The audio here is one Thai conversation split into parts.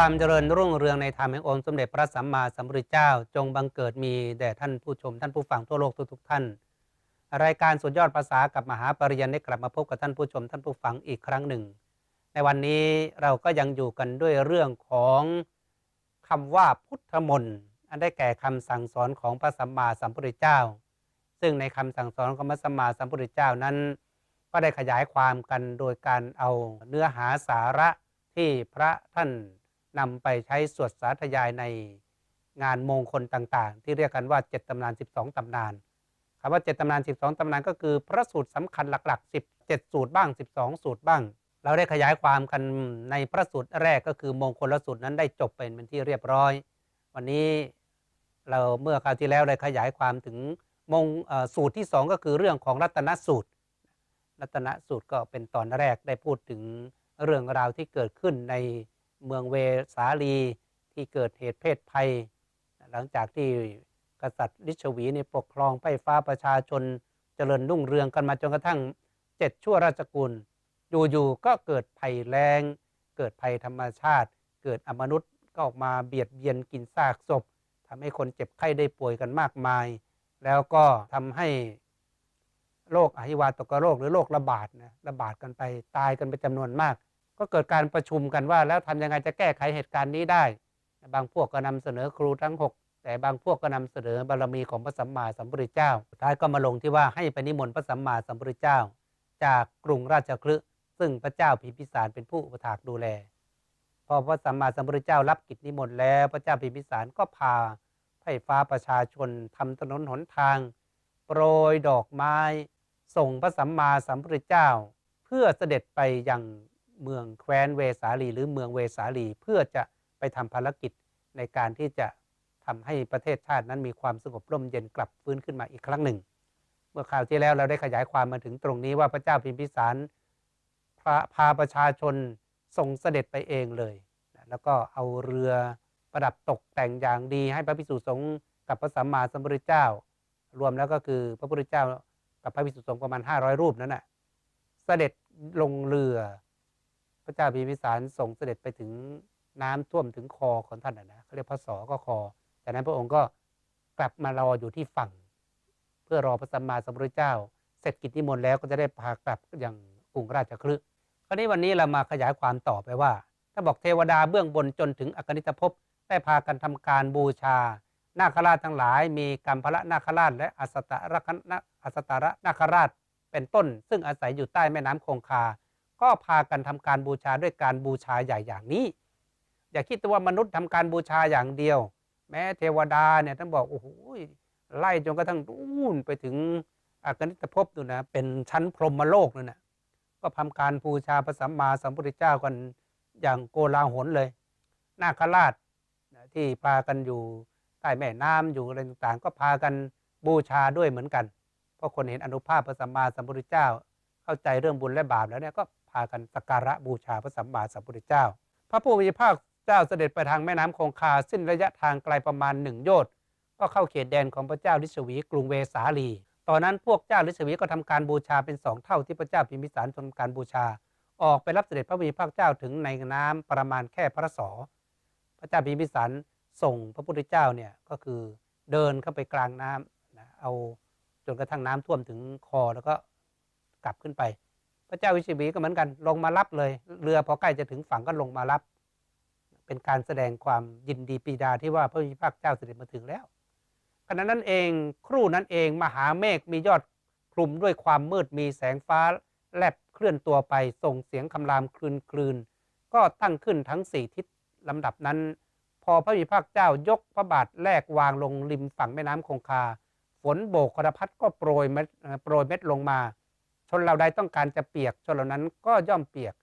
ความเจริญรุ่งเรืองในธรรมแห่งองค์สมเด็จพระสัมมาสัมพุทธเจ้า จงบังเกิดมีแด่ท่านผู้ชมท่านผู้ฟังทั่วโลกทุกๆท่าน รายการสุดยอดภาษากับมหาปริญญาได้กลับมาพบกับท่านผู้ชมท่านผู้ฟังอีกครั้งหนึ่ง ในวันนี้เราก็ยังอยู่กันด้วยเรื่องของคำว่าพุทธมนต์อันได้แก่คำสั่งสอนของพระสัมมาสัมพุทธเจ้า ซึ่งในคำสั่งสอนของพระสัมมาสัมพุทธเจ้านั้น ก็ได้ขยายความกันโดยการเอาเนื้อหาสาระที่พระท่าน นำไปใช้สวดสาธยายในงานมงคลต่างๆ ที่เรียกกันว่าเจ็ดตำนาน 12ตำนานคำว่าเจ็ดตำนาน 12ตำนานก็คือพระสูตรสำคัญหลักๆ 17 สูตรบ้าง 12 สูตรบ้าง เราได้ขยายความกันในพระสูตรแรกก็คือมงคลสูตรนั้นได้จบเป็นเป็นที่เรียบร้อย วันนี้เราเมื่อคราวที่แล้วได้ขยายความถึงมงสูตรที่สองก็คือเรื่องของรัตนสูตร รัตนสูตรก็เป็นตอนแรกได้พูดถึงเรื่องราวที่เกิดขึ้นใน เมืองเวสาลีที่เกิดเหตุเพศภัย หลังจากที่กษัตริย์ลิชวีนี่ปกครองไพร่ฟ้าประชาชนเจริญรุ่งเรืองกันมาจนกระทั่งเจ็ดชั่วราชกุลอยู่ๆก็เกิดภัยแรงเกิดภัยธรรมชาติ เกิดอมนุษย์ก็ออกมาเบียดเบียนกินซากศพทำให้คนเจ็บไข้ได้ป่วยกันมากมาย แล้วก็ทำให้โรคอหิวาตกโรคหรือโรคระบาดนะระบาดกันไปตายกันเป็นจำนวนมาก ก็เกิดการประชุมกันว่า แล้วทำยังไงจะแก้ไขเหตุการณ์นี้ได้ บางพวกก็นำเสนอครูทั้ง 6 แต่บางพวกก็นำเสนอบารมีของพระสัมมาสัมพุทธเจ้าสุดท้ายก็มาลงที่ว่าให้ไปนิมนต์พระสัมมาสัมพุทธเจ้า จากกรุงราชคฤห์ซึ่งพระเจ้าพิมพิสารเป็นผู้อุปถากดูแล พอพระสัมมาสัมพุทธเจ้ารับกิจนิมนต์แล้วพระเจ้าพิมพิสารก็พาไพร่ฟ้าประชาชนทำถนนหนทาง โปรยดอกไม้ ส่งพระสัมมาสัมพุทธเจ้า เพื่อเสด็จไปยัง เมืองแคว้นเวสาลีหรือเมืองเวสาลีเพื่อจะไปทำภารกิจในการที่จะทำให้ประเทศชาตินั้นมีความสงบร่มเย็นกลับฟื้นขึ้นมาอีกครั้งหนึ่ง เมื่อคราวที่แล้วเราได้ขยายความมาถึงตรงนี้ว่าพระเจ้าพิมพิสารพาพาประชาชนส่งเสด็จไปเองเลย แล้วก็เอาเรือประดับตกแต่งอย่างดีให้พระภิกษุสงฆ์กับพระสัมมาสัมพุทธเจ้า รวมแล้วก็คือพระพุทธเจ้ากับพระภิกษุสงฆ์ประมาณ 500 รูปนั้นน่ะเสด็จลงเรือ พระเจ้าพิมพิสารส่งเสด็จไปถึงน้ำท่วมถึงคอของท่านนะเขาเรียกพระสอก็คอจากนั้นพระองค์ก็กลับมารออยู่ที่ฝั่ง เพื่อรอพระสัมมาสัมพุทธเจ้า เสร็จกิจนิมนต์แล้วก็จะได้พากลับอย่างกรุงราชคฤห์คราวนี้วันนี้เรามาขยายความต่อไปว่า ถ้าบอกเทวดาเบื้องบนจนถึงอกนิตภพได้พากันทำการบูชา นาคราชทั้งหลาย มีกัมพระนาคราชและอัสตรคณอัสตระนาคราชเป็นต้น ซึ่งอาศัยอยู่ใต้แม่น้ำคงคา ก็พากันทำการบูชาด้วยการบูชาใหญ่อย่างนี้ อย่าคิดว่ามนุษย์ทำการบูชาอย่างเดียว แม้เทวดาเนี่ยท่านบอกโอ้โหไล่จนกระทั่งนู่นไปถึงอากนิตภพนู่นนะเป็นชั้นพรหมโลกนั่นนะก็ทำการบูชาพระสัมมาสัมพุทธเจ้ากันอย่างโกลาหลเลยนาคราชที่พากันอยู่ใต้แม่น้ำอยู่อะไรต่างๆ ก็พากันบูชาด้วยเหมือนกัน เพราะคนเห็นอนุภาพพระสัมมาสัมพุทธเจ้า เข้าใจเรื่องบุญและบาปแล้วเนี่ยก็ากันสักการะบูชาพระสัมมาสัมพุทธเจ้า พระผู้มีพระภาคเจ้าเสด็จไปทางแม่น้ำคงคาสิ้นระยะทางไกลประมาณหนึ่งโยชน์ก็เข้าเขตแดนของพระเจ้าลิชวีกรุงเวสาลี ตอนนั้นพวกเจ้าลิชวีก็ทำการบูชาเป็นสองเท่าที่พระเจ้าพิมพิสารทำการบูชา ออกไปรับเสด็จพระผู้มีพระภาคเจ้าถึงในน้ำประมาณแค่พระศอพระเจ้าพิมพิสารส่งพระพุทธเจ้าเนี่ยก็คือเดินเข้าไปกลางน้ำนะเอาจนกระทั่งน้ำท่วมถึงคอแล้วก็กลับขึ้นไป พระเจ้าวิชิวีก็เหมือนกัน ลงมารับเลย เรือพอใกล้จะถึงฝั่งก็ลงมารับ เป็นการแสดงความยินดีปีดาที่ว่าพระมีพระภาคเจ้าเสด็จมาถึงแล้วขณะนั้นเองครู่นั้นเองมหาเมฆมียอดคลุมด้วยความมืดมีแสงฟ้า แลบเคลื่อนตัวไปส่งเสียงคำรามคลืนคลืนก็ตั้งขึ้นทั้งสี่ทิศลำดับนั้น พอพระมีพระเจ้ายกพระบาทแรกวางลงริมฝั่งแม่น้ำคงคา ฝนโบกครพัดก็โปรยเม็ดโปรยเม็ดลงมา ชนเราใดต้องการจะเปียกชนเหล่านั้นก็ย่อมเปียก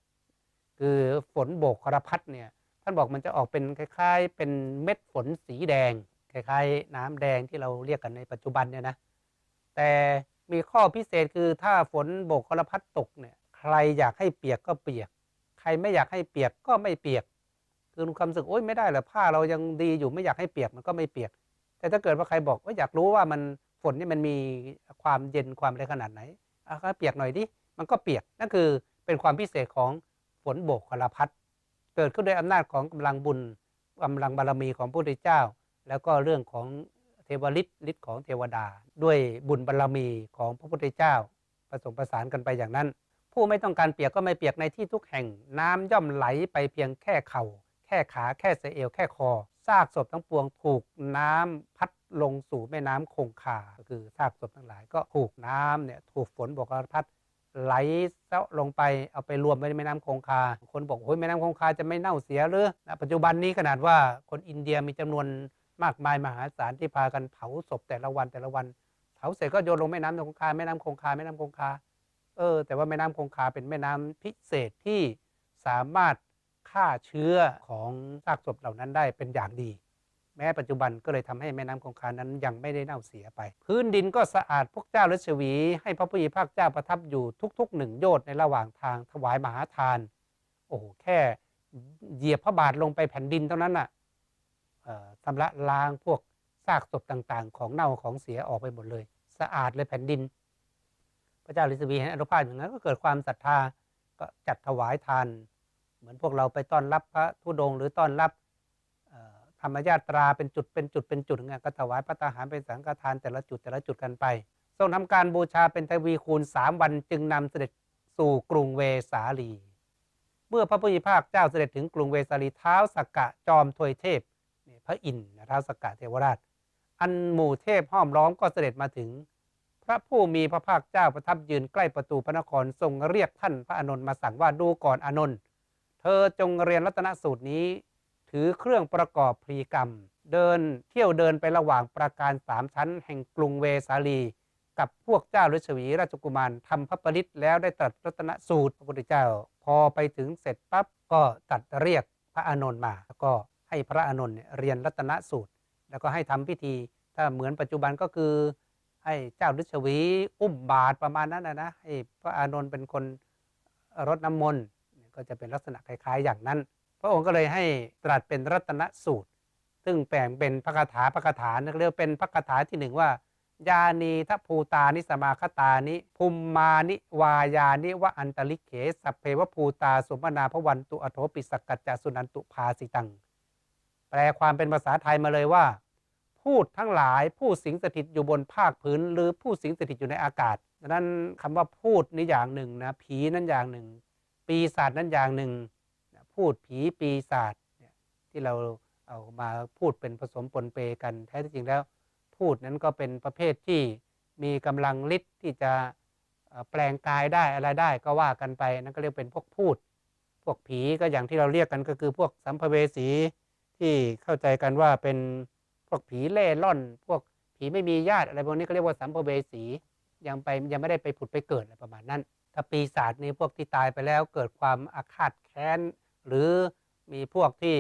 คือฝนโบกครพัดเนี่ยท่านบอกมันจะออกเป็นคล้าย ๆ เป็นเม็ดฝนสีแดงคล้ายๆ น้ำแดงที่เราเรียกกันในปัจจุบันเนี่ยนะแต่มีข้อพิเศษคือถ้าฝนโบกครพัดตกเนี่ยใครอยากให้เปียกก็เปียก ใครไม่อยากให้เปียกก็ไม่เปียก คือความรู้สึกโอ๊ยไม่ได้หรอผ้าเรายังดีอยู่ไม่อยากให้เปียกมันก็ไม่เปียก แต่ถ้าเกิดว่าใครบอกว่าอยากรู้ว่ามันฝนนี่มันมีความเย็นความอะไรขนาดไหน อะก็เปียกหน่อยดิมันก็เปียกนั่นคือเป็นความพิเศษของฝนโบกครพัดเกิดขึ้นด้วยอำนาจของกำลังบุญกำลังบารมีของพระพุทธเจ้า แล้วก็เรื่องของเทวฤทธิ์ฤทธิ์ของเทวดา ด้วยบุญบารมีของพระพุทธเจ้า ผสมผสานกันไปอย่างนั้น ผู้ไม่ต้องการเปียกก็ไม่เปียกในที่ทุกแห่ง น้ำย่อมไหลไปเพียงแค่เข่า แค่ขาแค่เสเอวแค่คอซากศพทั้งปวงถูกน้ำพัด ลงสู่แม่น้ำคงคาก็คือซากศพทั้งหลาย ก็ถูกน้ำเนี่ยถูกฝนบกพัดไหลเซาะลงไปเอาไปรวมไว้ในแม่น้ำคงคา คนบอกโอ้ยแม่น้ำคงคาจะไม่เน่าเสียหรือนะปัจจุบันนี้ขนาดว่าคนอินเดียมีจำนวนมากมายมหาศาลที่พากันเผาศพแต่ละวันแต่ละวัน เผาเสร็จก็โยนลงแม่น้ำคงคาแม่น้ำคงคาแม่น้ำคงคาเออแต่ว่าแม่น้ำคงคาเป็นแม่น้ำพิเศษที่สามารถฆ่าเชื้อของซากศพเหล่านั้นได้เป็นอย่างดี แม้ปัจจุบันก็เลยทำให้แม่น้ำคงคานั้นยังไม่ได้เน่าเสียไป พื้นดินก็สะอาดพวกเจ้าฤชวีให้พระผู้มีภาคเจ้าประทับอยู่ทุกๆหนึ่งโยชน์ในระหว่างทางถวายมหาทาน โอ้โหแค่เหยียบพระบาทลงไปแผ่นดินเท่านั้นน่ะเอ่อชำระล้างพวกซากศพต่างๆ ของเน่าของเสียออกไปหมดเลย สะอาดเลยแผ่นดิน พระเจ้าฤาษีเห็นอนุภาพอย่างนั้นก็เกิดความศรัทธาก็จัดถวายทาน เหมือนพวกเราไปต้อนรับพระธุดงค์หรือต้อนรับ ธรรมญาตราเป็นจุดเป็นจุดเป็นจุดไงก็ถวายพระตาหารเป็นสังฆทานแต่ละจุดแต่ละจุดกันไป ทรงทำการบูชาเป็นทวีคูณสามวันจึงนำเสด็จสู่กรุงเวสาลี เมื่อพระพุทธภาคเจ้าเสด็จถึงกรุงเวสาลีเท้าสักกะจอมทวยเทพนี่พระอินทร์เท้าสักกะเทวราช อันหมู่เทพห้อมล้อมก็เสด็จมาถึง พระผู้มีพระภาคเจ้าประทับยืนใกล้ประตูพระนครทรงเรียกท่านพระอนนท์มาสั่งว่าดูก่อนอนนท์เธอจงเรียนรัตนสูตรนี้ ถือเครื่องประกอบพรีกรรม เดินเที่ยวเดินไประหว่างประการสามชั้น แห่งกรุงเวสาลี กับพวกเจ้าฤชวีราชกุมารทำพระปริตแล้วได้ตรัสรัตนสูตรพระพุทธเจ้า พอไปถึงเสร็จปั๊บก็ตรัสเรียกพระอานนท์มา แล้วก็ให้พระอานนท์เนี่ยเรียนรัตนสูตร แล้วก็ให้ทำพิธี ถ้าเหมือนปัจจุบันก็คือให้เจ้าฤชวีอุ้มบาตรประมาณนั้นนะนะให้พระอานนท์เป็นคนรดน้ำมนต์ก็จะเป็นลักษณะคล้าย ๆ อย่างนั้น พระองค์ก็เลยให้ตรัสเป็นรัตนสูตร ซึ่งแบ่งเป็นพระคาถาพระคาถาเรียกเป็นพระคาถาที่หนึ่งว่ายานีทัพภูตานิสมาคตานิภูมมานิวายานิวะอันตลิเขสัพเพวภูตาสมนาพวันตุอโถปิสกัจจสุนันตุภาสิตัง แปลความเป็นภาษาไทยมาเลยว่า พูดทั้งหลายผู้สิงสถิตอยู่บนภาคพื้น หรือผู้สิงสถิตอยู่ในอากาศดังนั้นคำว่าพูดนี่อย่างหนึ่งนะผีนั่นอย่างหนึ่ง ปีศาจนั่นอย่างหนึ่ง พูดผีปีศาจเนี่ยที่เราเอามาพูดเป็นผสมปนเปกันแท้ที่จริงแล้วพูดนั้นก็เป็นประเภทที่มีกำลังฤทธิ์ที่จะแปลงกายได้อะไรได้ก็ว่ากันไปนั่นก็เรียกเป็นพวกพูด พวกผีก็อย่างที่เราเรียกกันก็คือพวกสัมภเวสีที่เข้าใจกันว่าเป็นพวกผีเล่ร่อน พวกผีไม่มีญาติอะไรพวกนี้ก็เรียกว่าสัมภเวสียังไปยังไม่ได้ไปผุดไปเกิดอะไรประมาณนั้น ถ้าปีศาจนี่พวกที่ตายไปแล้วเกิดความอาฆาตแค้น หรือมีพวกที่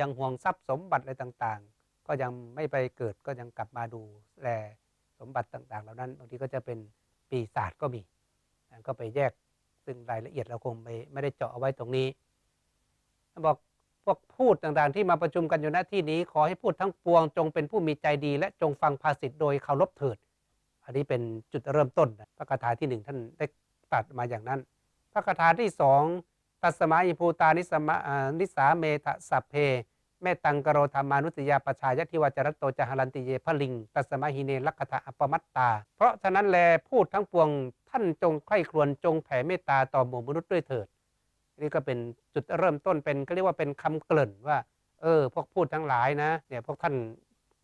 ยังห่วงทรัพย์สมบัติอะไรต่างๆ ก็ยังไม่ไปเกิดก็ยังกลับมาดูแลสมบัติต่างๆ เหล่านั้นบางทีก็จะเป็นปีศาจก็มีก็ไปแยกซึ่งรายละเอียดเราคงไม่ไม่ได้เจาะเอาไว้ตรงนี้บอกพวกพูดต่างๆ ที่มาประชุมกันอยู่ณที่นี้ ขอให้พูดทั้งปวงจงเป็นผู้มีใจดี และจงฟังภาษิตโดยเคารพเถิด อันนี้เป็นจุดเริ่มต้นพระคาถาที่หนึ่งท่านได้ตัดมาอย่างนั้น พระคาถาที่สอง ตัสมาอิภูตานิสมานิสาเมทะสัพเพเมตังกโรธรรมานุสยาปชายะทิวาจรตโตจหรันติเยพลิง ตัสมาหิเนลักขะอัปปมัตตา เพราะฉะนั้นแลพูดทั้งปวงท่านจงใคร่ครวญจงแผ่เมตตาต่อหมู่มนุษย์ด้วยเถิด นี่ก็เป็นจุดเริ่มต้นเป็นก็เรียกว่าเป็นคำเกริ่นว่า เออ พวกพูดทั้งหลายนะเนี่ยพวกท่าน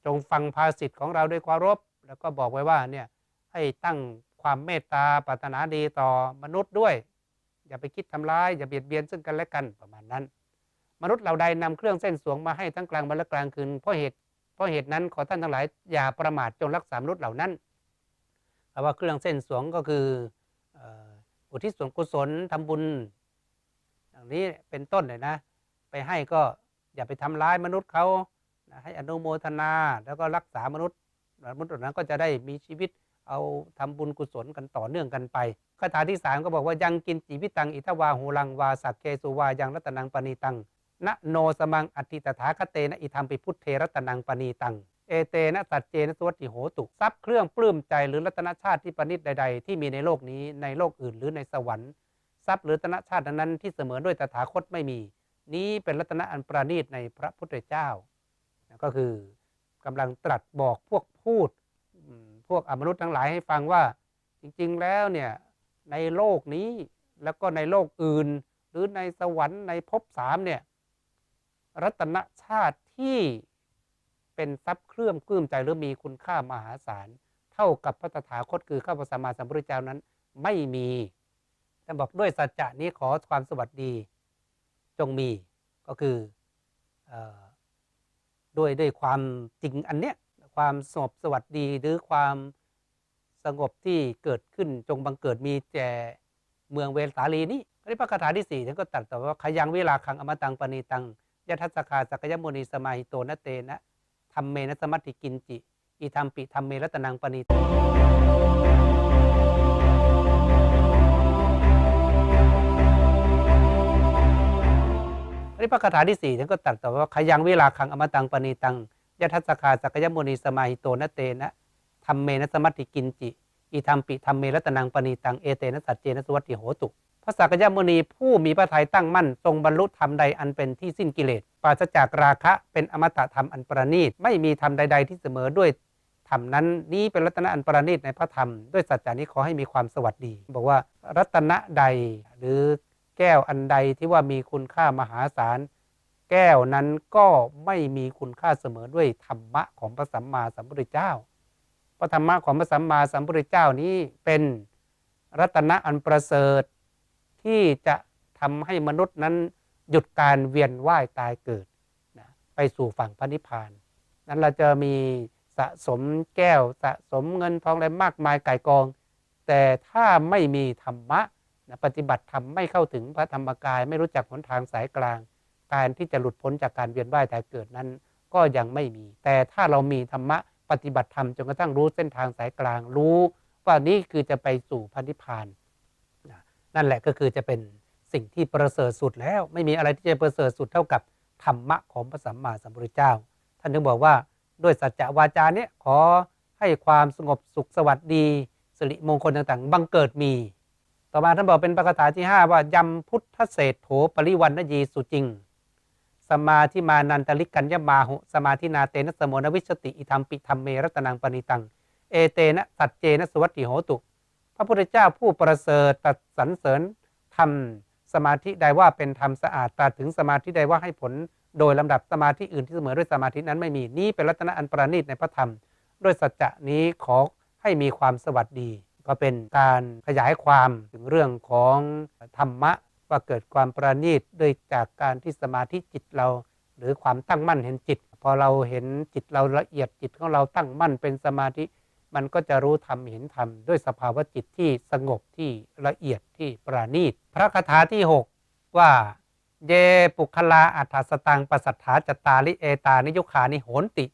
จงฟังภาษิตของเราด้วยความรบ แล้วก็บอกไว้ว่าเนี่ยให้ตั้งความเมตตาปรารถนาดีต่อมนุษย์ด้วย อย่าไปคิดทำร้ายอย่าเบียดเบียนซึ่งกันและกันประมาณนั้น มนุษย์เราใดนำเครื่องเส้นสวงมาให้ทั้งกลางวันและกลางคืนเพราะเหตุเพราะเหตุนั้นขอท่านทั้งหลายอย่าประมาทจงรักษามนุษย์เหล่านั้นคำว่าเครื่องเส้นสวงก็คืออุทิศส่วนกุศลทำบุญ อย่างนี้เป็นต้นเลยนะ ไปให้ก็อย่าไปทำร้ายมนุษย์เขาให้อนุโมทนาแล้วก็รักษามนุษย์มนุษย์เหล่านั้นก็จะได้มีชีวิตเอาทำบุญกุศลกันต่อเนื่องกันไปาถาที่สามก็บอกว่ายังกินจีวิตังอิทวาหูลังวาสักเคสุวายังรัตนังปณีตังนะโนสมังอธิตถาคเตนะอิธรรมปิพุทเทรัตนังปณีตังเอเตนะสัจเจนะสวัติโหตุทรัพย์เครื่องปลื้มใจหรือรัตนชาติที่ประณีตใด ๆ ที่มีในโลกนี้ในโลกอื่นหรือในสวรรค์ทรัพย์หรือตนชาตินั้นที่เสมอด้วยตถาคตไม่มี นี้เป็นรัตนะอันประณีตในพระพุทธเจ้า ก็คือกำลังตรัสบอกพวกพูดพวกอมนุษย์ทั้งหลายให้ฟังว่า จริง ๆ แล้วเนี่ย ในโลกนี้ แล้วก็ในโลกอื่น หรือในสวรรค์ในภพสามเนี่ยรัตนชาติที่เป็นทรัพย์เครื่องกลื้มใจหรือมีคุณค่ามหาศาล เท่ากับพระตถาคตคือข้าพระสัมมาสัมพุทธเจ้านั้นไม่มีแต่บอกด้วยสัจจะนี้ขอความสวัสดีจงมีก็คือออด้วยด้วยความจริงอันเนี้ยความสงบสวัสดีหรือความ สงบที่เกิดขึ้นจงบังเกิดมีแก่เมืองเวสาลีนี้อันพระคาถาที่สี่ท่านก็ตรัสต่อว่าขยังเวลาคังอมตังปณีตังยทัสคาสักยมุนีสมาหิโตนเตนะธรรมเมนะสมัติกินจิอีธรรมปิธรรมเมรัตนังปณีตังอันพระคาถาที่สี่ท่านก็ตรัสต่อว่าขยังเวลาคังอมตังปณีตังยทัสคาสักยมุนีสมาหิโตนเตนะ ธรรมเมนะสมัติกินจิอีธรรมปิธรรมเมรัตนังปณีตังเอเตนะสัจเจนะสวัตติโหตุพระสักยมุนีผู้มีพระทัยตั้งมั่น ทรงบรรลุธรรมใดอันเป็นที่สิ้นกิเลสปราศจากราคะเป็นอมตะธรรมอันประณีต ไม่มีธรรมใด ๆ ที่เสมอด้วยธรรมนั้นนี้เป็นรัตนะอันประณีตในพระธรรม ด้วยสัจจานี้ขอให้มีความสวัสดี บอกว่ารัตนะใดหรือแก้วอันใดที่ว่ามีคุณค่ามหาศาลแก้วนั้นก็ไม่มีคุณค่าเสมอด้วยธรรมะของพระสัมมาสัมพุทธเจ้า พระธรรมะของพระสัมมาสัมพุทธเจ้านี้เป็นรัตนะอันประเสริฐ ที่จะทำให้มนุษย์นั้นหยุดการเวียนว่ายตายเกิดนะไปสู่ฝั่งพระนิพพาน นั้นเราจะมีสะสมแก้วสะสมเงินทองอะไรมากมายไก่ายกอง แต่ถ้าไม่มีธรรมะนะปฏิบัติธรรมไม่เข้าถึงพระธรรมกาย ไม่รู้จักหนทางสายกลาง การที่จะหลุดพ้นจากการเวียนว่ายตายเกิดนั้น ก็ยังไม่มี แต่ถ้าเรามีธรรมะ ปฏิบัติธรรมจนกระทั่งรู้เส้นทางสายกลางรู้ว่านี่คือจะไปสู่พระนิพานนะนั่นแหละก็คือจะเป็นสิ่งที่ประเสริฐสุดแล้ว ไม่มีอะไรที่จะประเสริฐสุดเท่ากับธรรมะของพระสัมมาสัมพุทธเจ้า ท่านถึงบอกว่าด้วยสัจจะวาจาเนี้ยขอให้ความสงบสุขสวัสดีสิริมงคลต่างๆ บังเกิดมี ต่อมาท่านบอกเป็นประกาศที่ 5 ว่ายำพุทธเศษโถปริวันนยีสุจริง สมาธิมานันตลิกัญญมาหุสมาธินาเตนะสมนวิชติอิธรรมปิธรรมเมรัตนังปณิตัง เอเตนะสัจเจนะสวัตติโหตุ พระพุทธเจ้าผู้ประเสริฐตรัสสรรเสริญธรรมสมาธิใดว่าเป็นธรรมสะอาดตรัสถึงสมาธิใดว่าให้ผล โดยลำดับสมาธิอื่นที่เสมอด้วยสมาธินั้นไม่มีนี่เป็นรัตนะอันประณีตในพระธรรมด้วยสัจจะนี้ขอให้มีความสวัสดี ก็เป็นการขยายความถึงเรื่องของธรรมะ ว่าเกิดความประณีตด้วยจากการที่สมาธิจิตเรา หรือความตั้งมั่นเห็นจิต พอเราเห็นจิตเราละเอียดจิตของเราตั้งมั่นเป็นสมาธิ มันก็จะรู้ธรรมเห็นธรรมด้วยสภาวะจิตที่สงบที่ละเอียดที่ประณีต พระคาถาที่ 6 ว่าเยปุคลาอัฏฐสตังปสัทธาจตาริเอตานิยุคานิโหนติ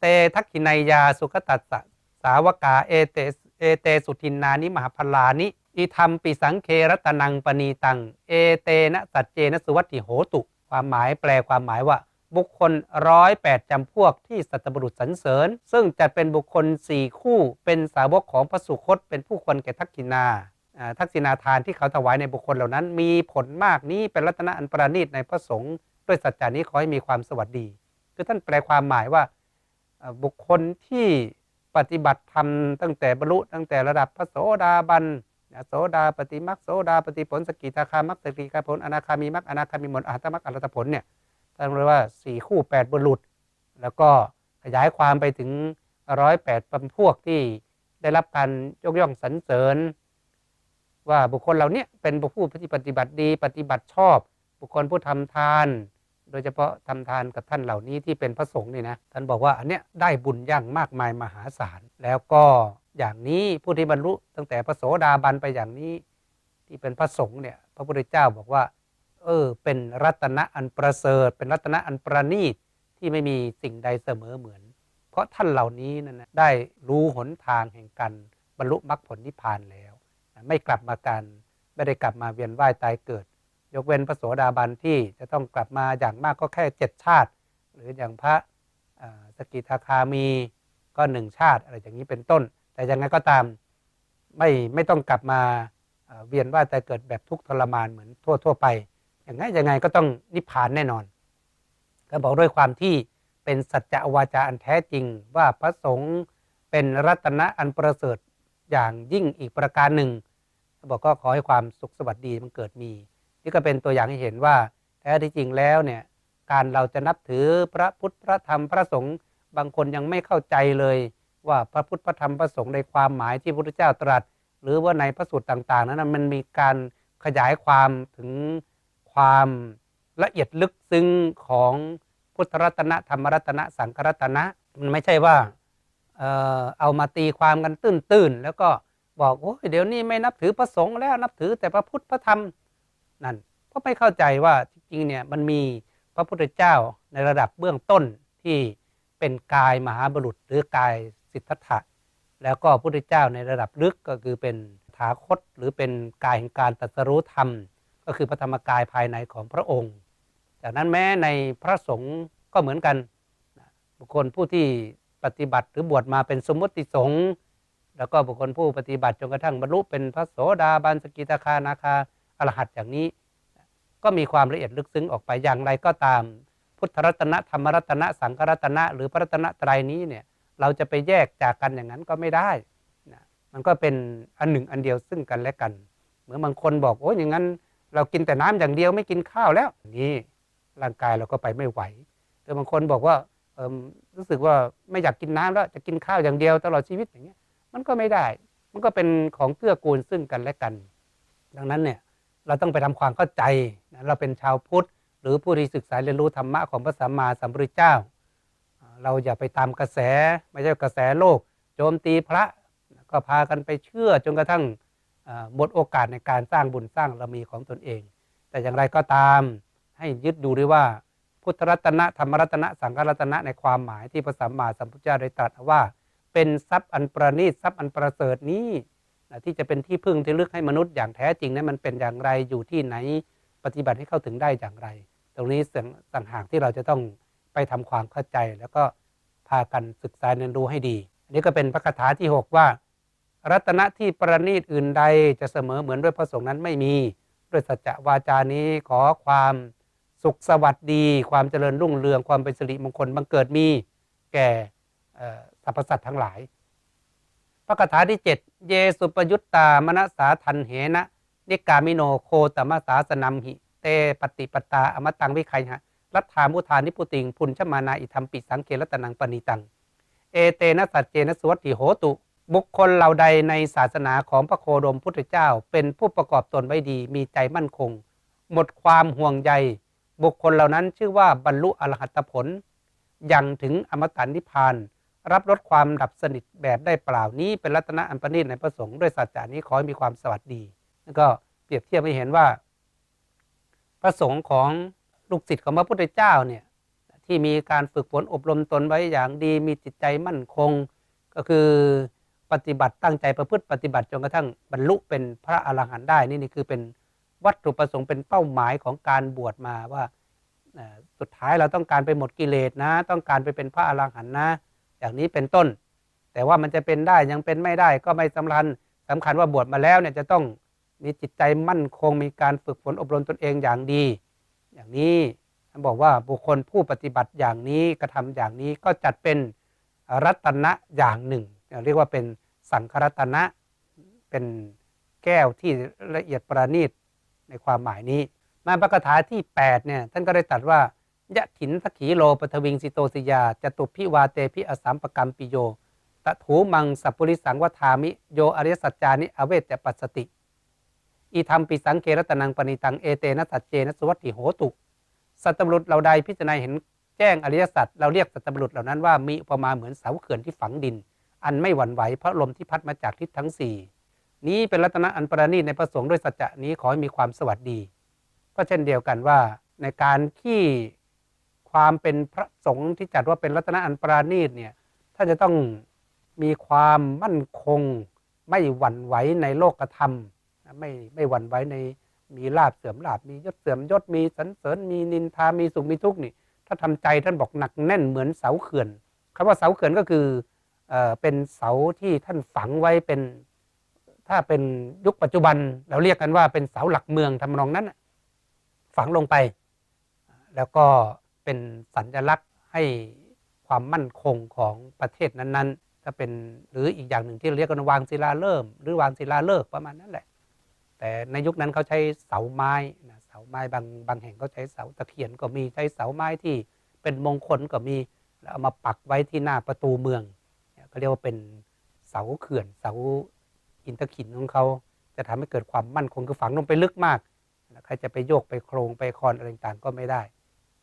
เตทักขินายยาสุขตัสสะสาวกาเอเตเอเตสุทินนานิมหาพลานิ อิธรรมปิสังเครัตนังปณีตัง เอเตนะสัจเจนะสุวัติโหตุ ความหมายแปลความหมายว่า บุคคลร้อยแปดจำพวกที่สัตบุรุษสรรเสริญ ซึ่งจะเป็นบุคคลสี่คู่เป็นสาวกของพระสุคตเป็นผู้ควรแก่ทักขินาทักษิณาทานที่เขาถวายในบุคคลเหล่านั้น มีผลมากนี้เป็นรัตนะอันประณีตในพระสงฆ์ด้วยสัจจานี้ขอให้มีความสวัสดี คือท่านแปลความหมายว่าบุคคลที่ปฏิบัติธรรมตั้งแต่บรรลุตั้งแต่ระดับพระโสดาบัน โสดาปฏิมักโสดาปฏิผลสกิทาคามักสกิทาผลอนาคามีมักอนาคามีผลอหัตมักอรหัตผลเนี่ยท่านเรียกว่าสี่คู่แปดบุรุษแล้วก็ขยายความไปถึงร้อยแปดพันพวกที่ได้รับการยกย่องสรรเสริญ ว่าบุคคลเหล่าเนี้ยเป็นบุคคลที่ปฏิบัติดีปฏิบัติชอบ บุคคลผู้ทำทาน โดยเฉพาะทำทานกับท่านเหล่านี้ที่เป็นพระสงฆ์นี่นะท่านบอกว่าอันเนี้ยได้บุญอย่างมากมายมหาศาลแล้วก็ อย่างนี้ผู้ที่บรรลุตั้งแต่พระโสดาบันไปอย่างนี้ที่เป็นพระสงฆ์เนี่ยพระพุทธเจ้าบอกว่า เออ เป็นรัตนะอันประเสริฐ เป็นรัตนะอันประณีตที่ไม่มีสิ่งใดเสมอเหมือน เพราะท่านเหล่านี้นั่นนะได้รู้หนทางแห่งการบรรลุมรรคผลนิพพานแล้ว ไม่กลับมากันไม่ได้กลับมาเวียนว่ายตายเกิด ยกเว้นพระโสดาบันที่จะต้องกลับมาอย่างมากก็แค่เจ็ดชาติ หรืออย่างพระสกิทาคามีก็หนึ่งชาติอะไรอย่างนี้เป็นต้น แต่ยังไงก็ตามไม่ไม่ต้องกลับมาเวียนว่ายตายเกิดแบบทุกข์ทรมานเหมือนทั่วทั่วไป อย่างไงยังไงก็ต้องนิพพานแน่นอน ก็บอกด้วยความที่เป็นสัจจะวาจาอันแท้จริงว่าพระสงฆ์เป็นรัตนะอันประเสริฐอย่างยิ่งอีกประการหนึ่งบอกก็ขอให้ความสุขสวัสดีมันเกิดมี นี่ก็เป็นตัวอย่างให้เห็นว่าแท้ที่จริงแล้วเนี่ยการเราจะนับถือพระพุทธพระธรรมพระสงฆ์บางคนยังไม่เข้าใจเลย ว่าพระพุทธพระธรรมพระสงฆ์ในความหมายที่พระพุทธเจ้าตรัส หรือว่าในพระสูตรต่าง ๆ นั้นมันมีการขยายความถึงความละเอียดลึกซึ้งของพุทธรัตนะธรรมรัตนะสังฆรัตนะมันไม่ใช่ว่าเอ่อเอามาตีความกันตื้นๆแล้วก็บอกโอ้ยเดี๋ยวนี้ไม่นับถือพระสงฆ์แล้วนับถือแต่พระพุทธพระธรรมนั่นเพราะไม่เข้าใจว่าจริงๆเนี่ยมันมีพระพุทธเจ้าในระดับเบื้องต้นที่เป็นกายมหาบุรุษหรือกาย สิทธัตถะแล้วก็พระพุทธเจ้าในระดับลึกก็คือเป็นถาคตหรือเป็นกายแห่งการตรัสรู้ธรรม ก็คือพระธรรมกายภายในของพระองค์ จากนั้นแม้ในพระสงฆ์ก็เหมือนกัน บุคคลผู้ที่ปฏิบัติหรือบวชมาเป็นสมมติสงฆ์แล้วก็บุคคลผู้ปฏิบัติจนกระทั่งบรรลุเป็นพระโสดาบันสกิทาคานาคาอรหัตอย่างนี้ ก็มีความละเอียดลึกซึ้งออกไปอย่างไรก็ตาม พุทธรัตนะธรรมรัตนะสังฆรัตนะ หรือพระรัตนตรัยนี้เนี่ย เราจะไปแยกจากกันอย่างนั้นก็ไม่ได้นะมันก็เป็นอันหนึ่งอันเดียวซึ่งกันและกัน เหมือนบางคนบอกโอ้ยอย่างนั้น เรากินแต่น้ำอย่างเดียวไม่กินข้าวแล้วนี่ร่างกายเราก็ไปไม่ไหวแต่บางคนบอกว่าเออรู้สึกว่าไม่อยากกินน้ำแล้วจะกินข้าวอย่างเดียวตลอดชีวิตอย่างเงี้ยมันก็ไม่ได้ มันก็เป็นของเกื้อกูลซึ่งกันและกัน ดังนั้นเนี่ยเราต้องไปทำความเข้าใจนะเราเป็นชาวพุทธ หรือผู้ที่ศึกษาเรียนรู้ธรรมะของพระสัมมาสัมพุทธเจ้า เราอย่าไปตามกระแส ไม่ใช่กระแสโลก โจมตีพระก็พากันไปเชื่อจนกระทั่งหมดโอกาสในการสร้างบุญสร้างบารมีของตนเอง แต่อย่างไรก็ตามให้ยึดดูด้วยว่า พุทธรัตนะธรรมรัตนะสังฆรัตนะในความหมายที่พระสัมมาสัมพุทธเจ้าได้ตรัสว่า เป็นทรัพย์อันประณีตทรัพย์อันประเสริฐนี้ที่จะเป็นที่พึ่งที่ลึกให้มนุษย์อย่างแท้จริงนั้นมันเป็นอย่างไรอยู่ที่ไหนปฏิบัติให้เข้าถึงได้อย่างไร ตรงนี้สังหากที่เราจะต้อง ไปทำความเข้าใจ แล้วก็พากันศึกษาเรียนรู้ให้ดี อันนี้ก็เป็นพระคาถาที่ 6 ว่า รัตนะที่ประณีตอื่นใดจะเสมอเหมือนด้วยพระสงฆ์นั้นไม่มีด้วยสัจจวาจานี้ขอความสุขสวัสดี ความเจริญรุ่งเรืองความเป็นสิริมงคลบังเกิดมีแก่สรรพสัตว์ทั้งหลาย พระคาถาที่ 7 เยสุปยุตตามนสาทันเหนะนิกามิโนโคตมสาสนัมหิ เตปฏิปตาอมตังวิไคหะ รัฐามุทานิพุติง พุนชมานาอิธรรมปิสังเกรัตนังปณิตัง เอเตนะสัจเจนะสวัตติโหตุ บุคคลเหล่าใดในศาสนาของพระโคดมพุทธเจ้า เป็นผู้ประกอบตนไว้ดี มีใจมั่นคง หมดความห่วงใย บุคคลเหล่านั้นชื่อว่าบรรลุอรหัตผล ยังถึงอมตะนิพพาน รับลดความดับสนิทแบบได้เปล่านี้เป็นรัตนะอันประณีตในพระสงฆ์ด้วยสัจจานี้ขอให้มีความสวัสดีแล้วก็เปรียบเทียบให้เห็นว่า พระสงฆ์ของ ลูกศิษย์ของพระพุทธเจ้าเนี่ยที่มีการฝึกฝนอบรมตนไว้อย่างดีมีจิตใจมั่นคง ก็คือปฏิบัติตั้งใจประพฤติปฏิบัติจนกระทั่งบรรลุเป็นพระอรหันต์ได้นี่นี่คือเป็นวัตถุประสงค์เป็นเป้าหมายของการบวชมาว่าสุดท้ายเราต้องการไปหมดกิเลสนะ ต้องการไปเป็นพระอรหันต์นะ อย่างนี้เป็นต้น แต่ว่ามันจะเป็นได้ยังเป็นไม่ได้ก็ไม่สำคัญสำคัญว่าบวชมาแล้วเนี่ยจะต้องมีจิตใจมั่นคงมีการฝึกฝนอบรมตนเองอย่างดี อย่างนี้ท่านบอกว่าบุคคลผู้ปฏิบัติอย่างนี้กระทำอย่างนี้ก็จัดเป็นรัตนะอย่างหนึ่ง เรียกว่าเป็นสังครัตนะเป็นแก้วที่ละเอียดประณีตในความหมายนี้ มาประกถาที่8เนี่ยท่านก็ได้ตัดว่ายะถินสขีโลปทวิงสิโตสิยาจตุพิวาเตพิอสามปกรรมปิโยตถูมังสัพปุริสังวทามิโยอริยสัจจานิอเวจปัสสติ อีธรรมปิสังเกรัตนังปณิตังเอเตนะสัจเจนะสวัตติโหตุสัตบุรุษเราใดพิจารณาเห็นแจ้งอริยสัจเราเรียกสัตบุรุษเหล่านั้นว่ามีอุปมาเหมือนเสาเขื่อนที่ฝังดิน อันไม่หวั่นไหวเพราะลมที่พัดมาจากทิศทั้งสี่นี้เป็นรัตนะอันประณีตในพระสงฆ์ด้วยสัจจะนี้ขอให้มีความสวัสดี ก็เช่นเดียวกันว่าในการที่ความเป็นพระสงฆ์ที่จัดว่าเป็นรัตนะอันประณีตเนี่ยถ้านจะต้องมีความมั่นคง ไม่หวั่นไหวในโลกธรรม ไม่ไม่หวั่นไหวในมีลาบเสื่อมลาบมียศเสื่อมยศมีสันเสริญมีนินทามีสุขมีทุกข์นี่ ถ้าทำใจท่านบอกหนักแน่นเหมือนเสาเขื่อนคำว่าเสาเขื่อนก็คือเอเป็นเสาที่ท่านฝังไว้เป็นถ้าเป็นยุคปัจจุบันเราเรียกกันว่าเป็นเสาหลักเมืองทำนองนั้นฝังลงไป แล้วก็เป็นสัญลักษณ์ให้ความมั่นคงของประเทศนั้นๆ ถ้าเป็นหรืออีกอย่างหนึ่งที่เรียกกันวางศิลาเริ่ม หรือวางศิลาเลิกษ์ประมาณนั้นแหละ แต่ในยุคนั้นเขาใช้เสาไม้นะเสาไม้บางบางแห่งเขาใช้เสาตะเคียนก็มีใช้เสาไม้ที่เป็นมงคลก็มีแล้วเอามาปักไว้ที่หน้าประตูเมืองเนี่ยเขาเรียกว่าเป็นเสาเขื่อนเสาอินทขินของเขาจะทำให้เกิดความมั่นคงคือฝังลงไปลึกมากใครจะไปโยกไปโครงไปคอนอะไรต่างก็ไม่ได้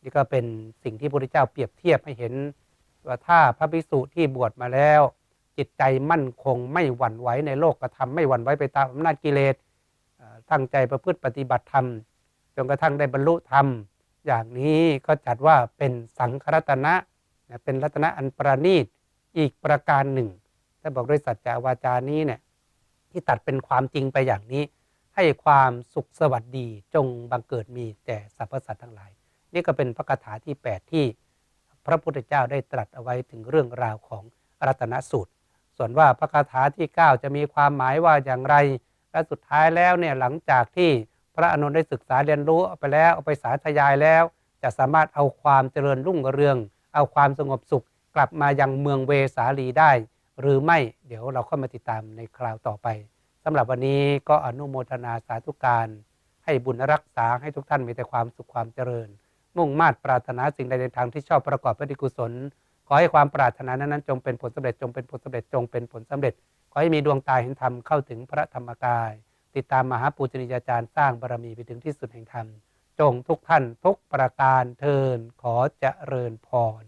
นี่ก็เป็นสิ่งที่พระพุทธเจ้าเปรียบเทียบให้เห็น ว่าถ้าพระภิกษุที่บวชมาแล้ว จิตใจมั่นคงไม่หวั่นไหวในโลกกระทำไม่หวั่นไหวไปตามอำนาจกิเลส ตั้งใจประพฤติปฏิบัติธรรมจนกระทั่งได้บรรลุธรรม อย่างนี้ก็จัดว่าเป็นสังฆรัตนะนะเป็นรัตนะอันประณีตอีกประการหนึ่ง ถ้าบอกด้วยสัจจาวาจานี้เนี่ยที่ตัดเป็นความจริงไปอย่างนี้ ให้ความสุขสวัสดีจงบังเกิดมีแต่สรรพสัตว์ทั้งหลาย นี่ก็เป็นพระคาถาที่ 8 ที่พระพุทธเจ้าได้ตรัสเอาไว้ถึงเรื่องราวของรัตนสูตร ส่วนว่าพระคาถาที่ 9 จะมีความหมายว่าอย่างไร และสุดท้ายแล้วเนี่ยหลังจากที่พระอานนท์ได้ศึกษาเรียนรู้เอาไปแล้วเอาไปสาธยายแล้ว จะสามารถเอาความเจริญรุ่งเรือง เอาความสงบสุขกลับมายังเมืองเวสาลีได้ หรือไม่เดี๋ยวเราค่อยมาติดตามในคราวต่อไปสำหรับวันนี้ก็อนุโมทนาสาธุการ ให้บุญรักษาให้ทุกท่านมีแต่ความสุขความเจริญ มุ่งมา่ปรารถนาสิ่งใดในทางที่ชอบประกอบพระดิกุศล ขอให้ความปรารถนานั้นจงเป็นผลสำเร็จจงเป็นผลสำเร็จจงเป็นผลสำเร็จ ขอให้มีดวงตาเห็นธรรมเข้าถึงพระธรรมกาย ติดตามมหาปูชนียาจารย์สร้างบารมีไปถึงที่สุดแห่งธรรม จงทุกท่านทุกประการเทินขอเจริญพร